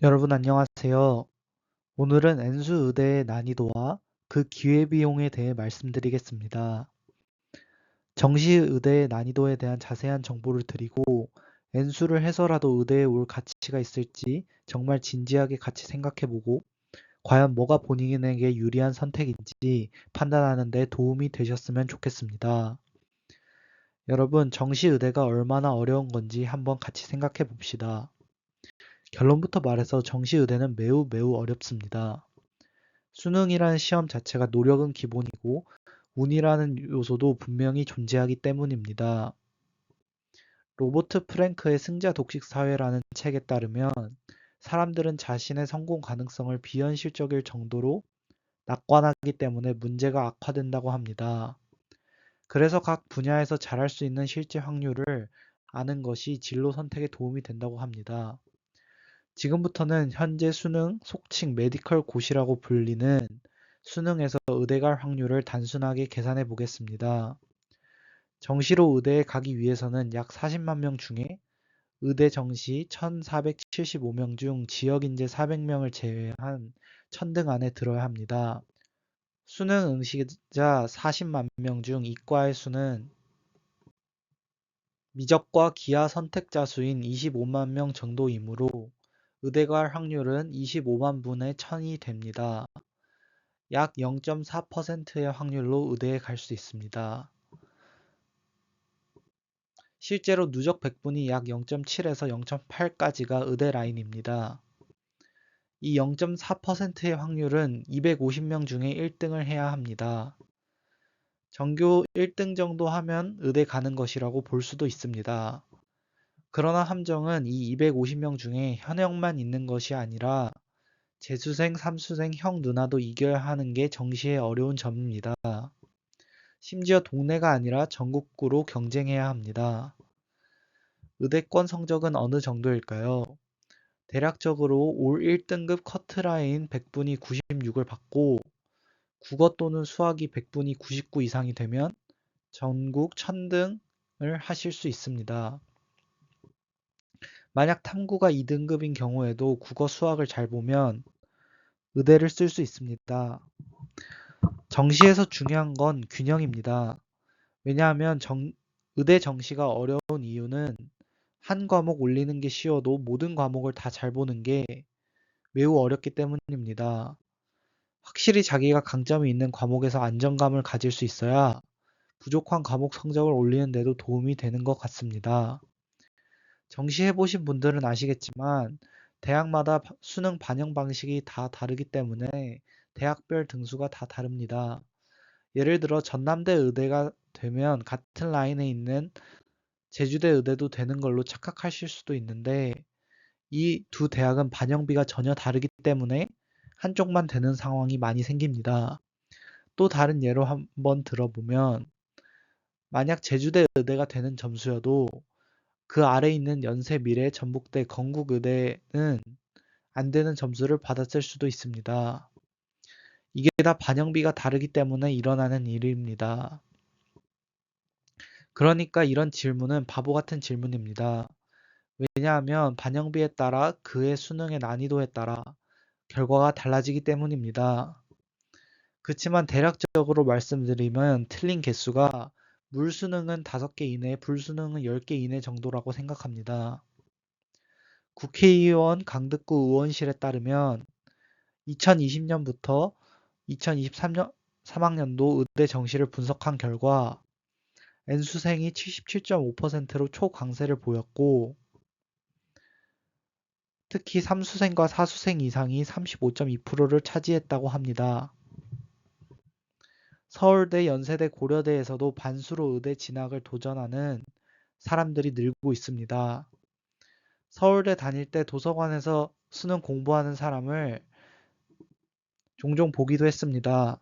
여러분 안녕하세요. 오늘은 엔수 의대의 난이도와 그 기회비용에 대해 말씀드리겠습니다. 정시 의대의 난이도에 대한 자세한 정보를 드리고 엔수를 해서라도 의대에 올 가치가 있을지 정말 진지하게 같이 생각해보고 과연 뭐가 본인에게 유리한 선택인지 판단하는 데 도움이 되셨으면 좋겠습니다. 여러분, 정시 의대가 얼마나 어려운 건지 한번 같이 생각해 봅시다. 결론부터 말해서 정시의대는 매우 매우 어렵습니다. 수능이라는 시험 자체가 노력은 기본이고 운이라는 요소도 분명히 존재하기 때문입니다. 로버트 프랭크의 승자 독식 사회라는 책에 따르면 사람들은 자신의 성공 가능성을 비현실적일 정도로 낙관하기 때문에 문제가 악화된다고 합니다. 그래서 각 분야에서 잘할 수 있는 실제 확률을 아는 것이 진로 선택에 도움이 된다고 합니다. 지금부터는 현재 수능, 속칭 메디컬 고시라고 불리는 수능에서 의대 갈 확률을 단순하게 계산해 보겠습니다. 정시로 의대에 가기 위해서는 약 40만 명 중에 의대 정시 1,475명 중 지역 인재 400명을 제외한 천등 안에 들어야 합니다. 수능 응시자 40만 명 중 이과의 수는 미적과 기하 선택자 수인 25만 명 정도이므로 의대 갈 확률은 25만 분의 1000이 됩니다. 약 0.4%의 확률로 의대에 갈 수 있습니다. 실제로 누적 100분이 약 0.7에서 0.8까지가 의대 라인입니다. 이 0.4%의 확률은 250명 중에 1등을 해야 합니다. 전교 1등 정도 하면 의대 가는 것이라고 볼 수도 있습니다. 그러나 함정은 이 250명 중에 현역만 있는 것이 아니라 재수생, 삼수생, 형, 누나도 이겨야 하는 게 정시의 어려운 점입니다. 심지어 동네가 아니라 전국구로 경쟁해야 합니다. 의대권 성적은 어느 정도일까요? 대략적으로 올 1등급 커트라인 100분이 96을 받고 국어 또는 수학이 100분이 99 이상이 되면 전국 1000등을 하실 수 있습니다. 만약 탐구가 2등급인 경우에도 국어 수학을 잘 보면 의대를 쓸 수 있습니다. 정시에서 중요한 건 균형입니다. 왜냐하면 정, 의대 정시가 어려운 이유는 한 과목 올리는 게 쉬워도 모든 과목을 다 잘 보는 게 매우 어렵기 때문입니다. 확실히 자기가 강점이 있는 과목에서 안정감을 가질 수 있어야 부족한 과목 성적을 올리는 데도 도움이 되는 것 같습니다. 정시해 보신 분들은 아시겠지만 대학마다 수능 반영 방식이 다 다르기 때문에 대학별 등수가 다 다릅니다. 예를 들어 전남대 의대가 되면 같은 라인에 있는 제주대 의대도 되는 걸로 착각하실 수도 있는데 이 두 대학은 반영비가 전혀 다르기 때문에 한쪽만 되는 상황이 많이 생깁니다. 또 다른 예로 한번 들어보면 만약 제주대 의대가 되는 점수여도 그 아래 있는 연세 미래 전북대 건국의대는 안 되는 점수를 받았을 수도 있습니다. 이게 다 반영비가 다르기 때문에 일어나는 일입니다. 그러니까 이런 질문은 바보 같은 질문입니다. 왜냐하면 반영비에 따라 그의 수능의 난이도에 따라 결과가 달라지기 때문입니다. 그렇지만 대략적으로 말씀드리면 틀린 개수가 물수능은 5개 이내, 불수능은 10개 이내 정도라고 생각합니다. 국회의원 강득구 의원실에 따르면 2020년부터 2023년 3학년도 의대 정시를 분석한 결과 N수생이 77.5%로 초강세를 보였고 특히 3수생과 4수생 이상이 35.2%를 차지했다고 합니다. 서울대, 연세대, 고려대에서도 반수로 의대 진학을 도전하는 사람들이 늘고 있습니다. 서울대 다닐 때 도서관에서 수능 공부하는 사람을 종종 보기도 했습니다.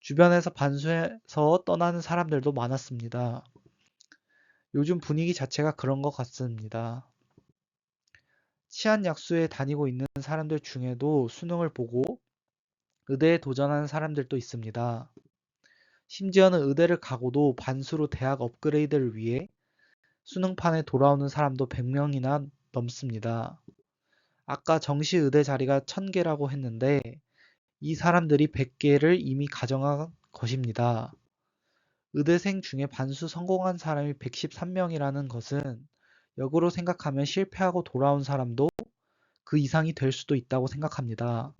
주변에서 반수해서 떠나는 사람들도 많았습니다. 요즘 분위기 자체가 그런 것 같습니다. 치안 약수에 다니고 있는 사람들 중에도 수능을 보고 의대에 도전하는 사람들도 있습니다. 심지어는 의대를 가고도 반수로 대학 업그레이드를 위해 수능판에 돌아오는 사람도 100명이나 넘습니다. 아까 정시 의대 자리가 1000개라고 했는데 이 사람들이 100개를 이미 가정한 것입니다. 의대생 중에 반수 성공한 사람이 113명이라는 것은 역으로 생각하면 실패하고 돌아온 사람도 그 이상이 될 수도 있다고 생각합니다.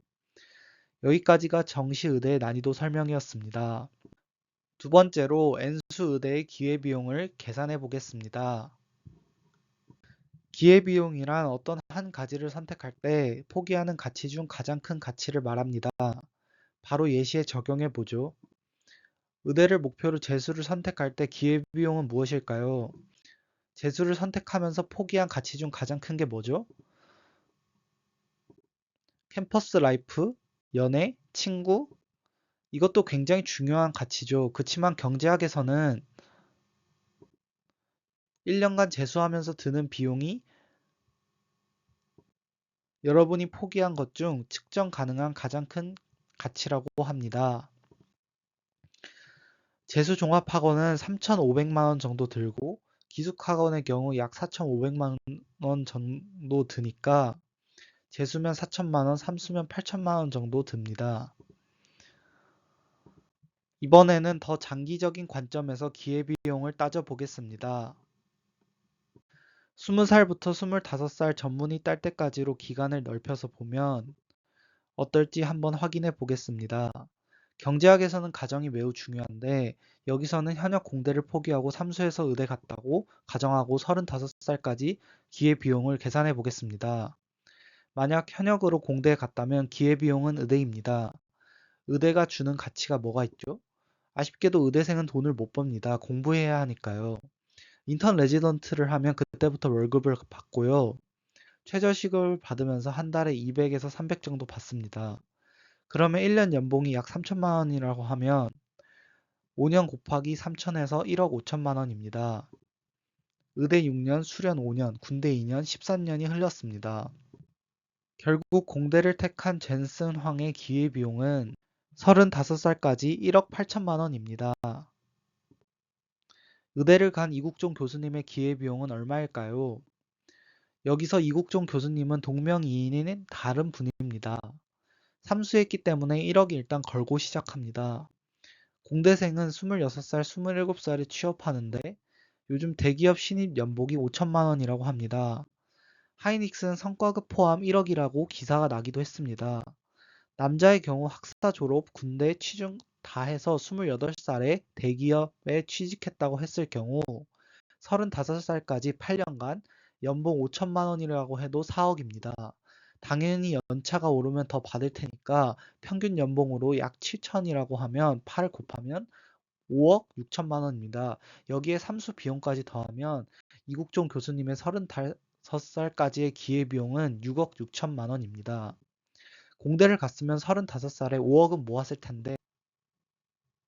여기까지가 정시의대의 난이도 설명이었습니다. 두 번째로 N수의대의 기회비용을 계산해 보겠습니다. 기회비용이란 어떤 한 가지를 선택할 때 포기하는 가치 중 가장 큰 가치를 말합니다. 바로 예시에 적용해 보죠. 의대를 목표로 재수를 선택할 때 기회비용은 무엇일까요? 재수를 선택하면서 포기한 가치 중 가장 큰 게 뭐죠? 캠퍼스 라이프, 연애, 친구, 이것도 굉장히 중요한 가치죠. 그치만 경제학에서는 1년간 재수하면서 드는 비용이 여러분이 포기한 것 중 측정 가능한 가장 큰 가치라고 합니다. 재수 종합학원은 3,500만 원 정도 들고 기숙학원의 경우 약 4,500만 원 정도 드니까 재수면 4천만 원, 삼수면 8천만 원 정도 듭니다. 이번에는 더 장기적인 관점에서 기회비용을 따져보겠습니다. 20살부터 25살 전문의 딸 때까지로 기간을 넓혀서 보면 어떨지 한번 확인해 보겠습니다. 경제학에서는 가정이 매우 중요한데 여기서는 현역 공대를 포기하고 삼수해서 의대 갔다고 가정하고 35살까지 기회비용을 계산해 보겠습니다. 만약 현역으로 공대에 갔다면 기회비용은 의대입니다. 의대가 주는 가치가 뭐가 있죠? 아쉽게도 의대생은 돈을 못 법니다. 공부해야 하니까요. 인턴 레지던트를 하면 그때부터 월급을 받고요. 최저시급을 받으면서 한 달에 200에서 300 정도 받습니다. 그러면 1년 연봉이 약 3천만 원이라고 하면 5년 곱하기 3천에서 1억 5천만 원입니다. 의대 6년, 수련 5년, 군대 2년, 13년이 흘렀습니다. 결국 공대를 택한 젠슨 황의 기회비용은 35살까지 1억 8천만 원입니다. 의대를 간 이국종 교수님의 기회비용은 얼마일까요? 여기서 이국종 교수님은 동명이인인 다른 분입니다. 삼수했기 때문에 1억이 일단 걸고 시작합니다. 공대생은 26살, 27살에 취업하는데 요즘 대기업 신입 연봉이 5천만 원이라고 합니다. 하이닉스는 성과급 포함 1억이라고 기사가 나기도 했습니다. 남자의 경우 학사 졸업, 군대 취중 다 해서 28살에 대기업에 취직했다고 했을 경우 35살까지 8년간 연봉 5천만 원이라고 해도 4억입니다. 당연히 연차가 오르면 더 받을 테니까 평균 연봉으로 약 7천이라고 하면 8을 곱하면 5억 6천만 원입니다. 여기에 삼수 비용까지 더하면 이국종 교수님의 35 살까지의 기회비용은 6억 6천만 원입니다. 공대를 갔으면 35살에 5억은 모았을 텐데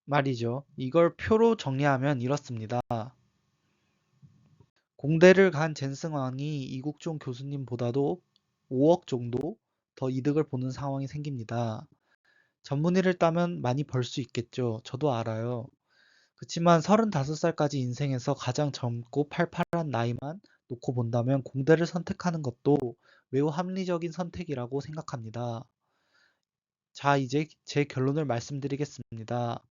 말이죠. 이걸 표로 정리하면 이렇습니다. 공대를 간 젠승왕이 이국종 교수님보다도 5억 정도 더 이득을 보는 상황이 생깁니다. 전문의를 따면 많이 벌 수 있겠죠. 저도 알아요. 그치만 35살까지 인생에서 가장 젊고 팔팔한 나이만 놓고 본다면 공대를 선택하는 것도 매우 합리적인 선택이라고 생각합니다. 자, 이제 제 결론을 말씀드리겠습니다.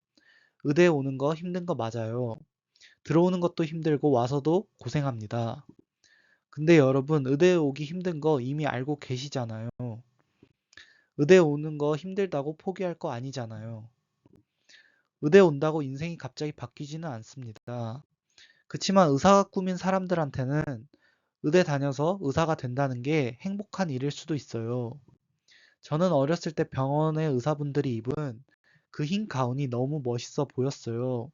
의대에 오는 거 힘든 거 맞아요. 들어오는 것도 힘들고 와서도 고생합니다. 근데 여러분, 의대에 오기 힘든 거 이미 알고 계시잖아요. 의대 오는 거 힘들다고 포기할 거 아니잖아요. 의대 온다고 인생이 갑자기 바뀌지는 않습니다. 그치만 의사가 꿈인 사람들한테는 의대 다녀서 의사가 된다는 게 행복한 일일 수도 있어요. 저는 어렸을 때 병원의 의사분들이 입은 그 흰 가운이 너무 멋있어 보였어요.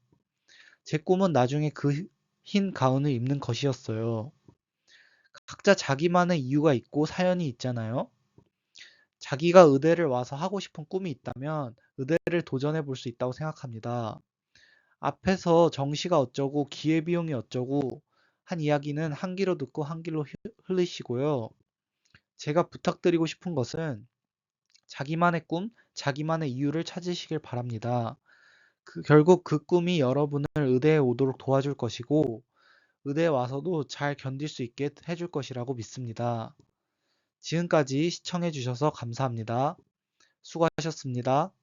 제 꿈은 나중에 그 흰 가운을 입는 것이었어요. 각자 자기만의 이유가 있고 사연이 있잖아요. 자기가 의대를 와서 하고 싶은 꿈이 있다면 의대를 도전해 볼 수 있다고 생각합니다. 앞에서 정시가 어쩌고 기회비용이 어쩌고 한 이야기는 한 귀로 듣고 한 귀로 흘리시고요. 제가 부탁드리고 싶은 것은 자기만의 꿈, 자기만의 이유를 찾으시길 바랍니다. 그, 결국 그 꿈이 여러분을 의대에 오도록 도와줄 것이고 의대에 와서도 잘 견딜 수 있게 해줄 것이라고 믿습니다. 지금까지 시청해 주셔서 감사합니다. 수고하셨습니다.